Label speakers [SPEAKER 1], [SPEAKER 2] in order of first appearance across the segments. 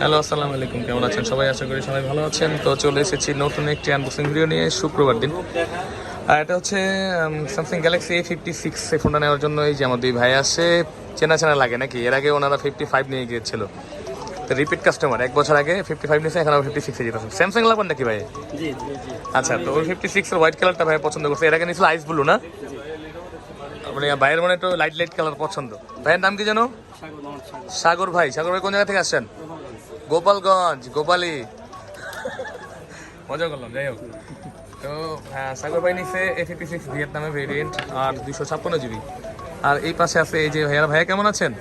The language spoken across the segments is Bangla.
[SPEAKER 1] হ্যালো আসসালামু আলাইকুম। কেমন আছেন? সবাই আশা করি সবাই ভালো আছেন। তো চলে এসেছি নতুন একটি আনবক্সিং ভিডিও নিয়ে শুক্রবার দিন। আর এটা হচ্ছে Samsung Galaxy A fifty six এই ফোনটা নেওয়ার জন্য এই যে আমার দুই ভাই আসে। চেনা চেনা লাগে নাকি? এর আগে ওনারা ফিফটি ফাইভ নিয়ে গিয়েছিল। তো রিপিট কাস্টমার এক বছর আগে ফিফটি ফাইভ নিয়েছে এখন ফিফটি সিক্সে যেতেছে। স্যামসাং লাগবেন নাকি ভাই? আচ্ছা তো ওই ফিফটি সিক্স হোয়াইট কালারটা ভাই পছন্দ করছে। এর আগে নিয়েছিল আইস ব্লু না? মানে বাইরের মানে একটু লাইট লাইট কালার পছন্দ। ভাইয়ের নাম কি জানো সাগর ভাই। সাগর ভাই কোন জায়গা থেকে আসছেন? গোপালগঞ্জ, গোপালি। মজা করলাম, যাই হোক। তো হ্যাঁ সাগর ভাই নিচ্ছে এ ফিফটি সিক্স ভিয়েতনামের ভেরিয়েন্ট আর দুশো ছাপ্পান্ন জিবি আর এই পাশে আছে এই যে ভাইয়ারা, ভাইয়া কেমন আছেন?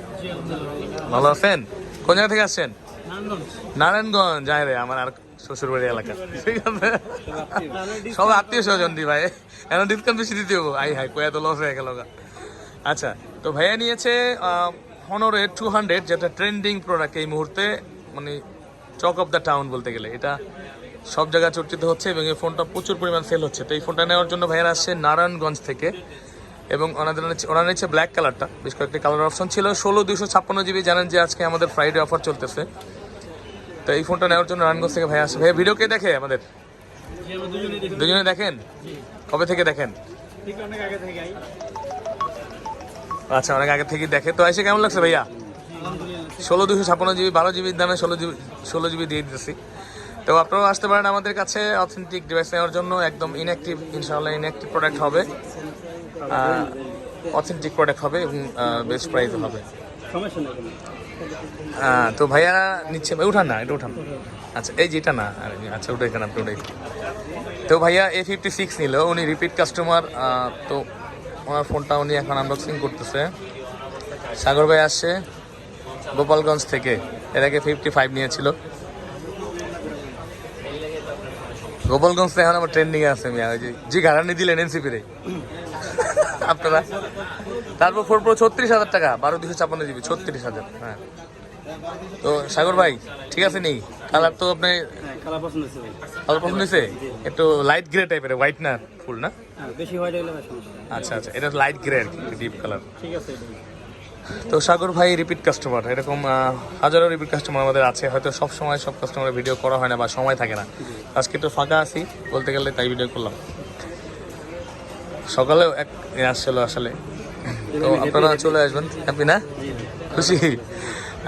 [SPEAKER 1] ভালো আছেন? কোন জায়গা থেকে আসছেন? নারায়ণগঞ্জ। যাই রে, আমার আর শ্বশুর বাড়ি এলাকা। ঠিক আছে? সব আত্মীয় স্বজন দি ভাই। এখন ডিসকাউন্ট বেশি দিতে হব। আই হাই কয়া তো লস হয়ে গেল আচ্ছা তো ভাইয়া নিয়েছে হনরের টু হান্ড্রেড যেটা ট্রেন্ডিং প্রোডাক্ট এই মুহূর্তে। মানে চক অফ দ্য টাউন বলতে গেলে। এটা সব জায়গায় চর্চিত হচ্ছে এবং এই ফোনটা প্রচুর পরিমাণ সেল হচ্ছে। তো এই ফোনটা নেওয়ার জন্য ভাইয়ারা আসছে নারায়ণগঞ্জ থেকে এবং ওনাদের ওনারা নিচ্ছে ব্ল্যাক কালারটা বেশ কয়েকটি কালার অপশন ছিল। ষোলো দুশো ছাপ্পান্ন জিবি জানেন যে আজকে আমাদের ফ্রাইডে অফার চলতেছে। তো এই ফোনটা নেওয়ার জন্য নারায়ণগঞ্জ থেকে ভাই আসছে। ভাইয়া ভিডিও কে দেখে আমাদের? দুজনে দেখেন? কবে থেকে দেখেন? আচ্ছা অনেক আগে থেকেই দেখে। তো এসে কেমন লাগছে ভাইয়া? ষোলো দুশো ছাপ্পান্ন জিবি বারো জিবির দামে ষোলো জিবি ষোলো জিবি দিয়ে দিতেছি। তো আপনারাও আসতে পারেন আমাদের কাছে অথেন্টিক ডিভাইস নেওয়ার জন্য একদম ইনঅ্যাক্টিভ ইনশাআল্লাহ ইনঅ্যাক্টিভ প্রোডাক্ট হবে। অথেন্টিক প্রোডাক্ট হবে এবং বেস্ট প্রাইস হবে। আহ, তো ভাইয়া নিচ্ছে উঠান না এটা উঠান। আচ্ছা এই যেটা না আচ্ছা ওটাই কেন আপনি ওটাই তো ভাইয়া এ ফিফটি সিক্স নিল উনি রিপিট কাস্টমার তো ওনার ফোনটা উনি এখন আনবক্সিং করতেছে। সাগর ভাই আসছে। গোপালগঞ্জ থেকে। এর আগে ফিফটি ফাইভ নিয়েছিল। গোপালগঞ্জ এখন আমার ট্রেন্ডিং আছে মিয়া ওই যে জি গাড়ানি দিলেন এনসিপি রে। আপনারা? তারপর ফোর প্রো ছত্রিশ হাজার টাকা বারো দুশো ছাপান্ন জিবি ছত্রিশ হাজার হ্যাঁ। তো সাগর ভাই ঠিক আছে নেই কালার তো আপনি
[SPEAKER 2] হ্যাঁ কালার পছন্দ
[SPEAKER 1] হয়েছে একটু লাইট গ্রে টাইপের হোয়াইট না ফুল না?
[SPEAKER 2] হ্যাঁ বেশি হোয়াইট হলে
[SPEAKER 1] আচ্ছা আচ্ছা এটা লাইট গ্রে আর কি ডিপ কালার
[SPEAKER 2] ঠিক আছে।
[SPEAKER 1] তো সাগর ভাই রিপিট কাস্টমার এরকম হাজারো রিপিট কাস্টমার আমাদের আছে হয়তো সব সময় সব কাস্টমারের ভিডিও করা হয় না বা সময় থাকে না। আজকে একটু ফাঁকা আছি বলতে গেলে তাই ভিডিও করলাম। সকালেও এক আসছিল আসলে তো আপনারা চলে আসবেন। হ্যাপি না? খুশি?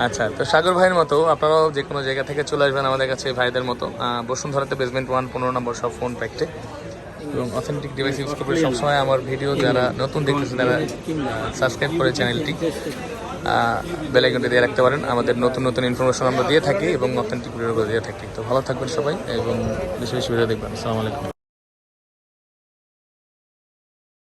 [SPEAKER 1] আচ্ছা তো সাগর ভাইয়ের মতো আপনারাও যে কোনো জায়গা থেকে চলে আসবেন আমাদের কাছে ভাইদের মতো। বসুন্ধরাতে বেসমেন্ট ওয়ান পনেরো নম্বর সব ফোন প্যাকটে এবং অথেন্টিক ডিভাইস ইউজ করবে সবসময় আমার ভিডিও যারা নতুন দেখতেছে তারা সাবস্ক্রাইব করে চ্যানেলটি বেলাইকনটি দিয়ে রাখতে পারেন। আমাদের নতুন নতুন ইনফরমেশন আমরা দিয়ে থাকি এবং অথেন্টিক ভিডিও দিয়ে থাকি। তো ভালো থাকবেন সবাই এবং বেশি বেশি ভিডিও দেখবেন। আসসালামু আলাইকুম।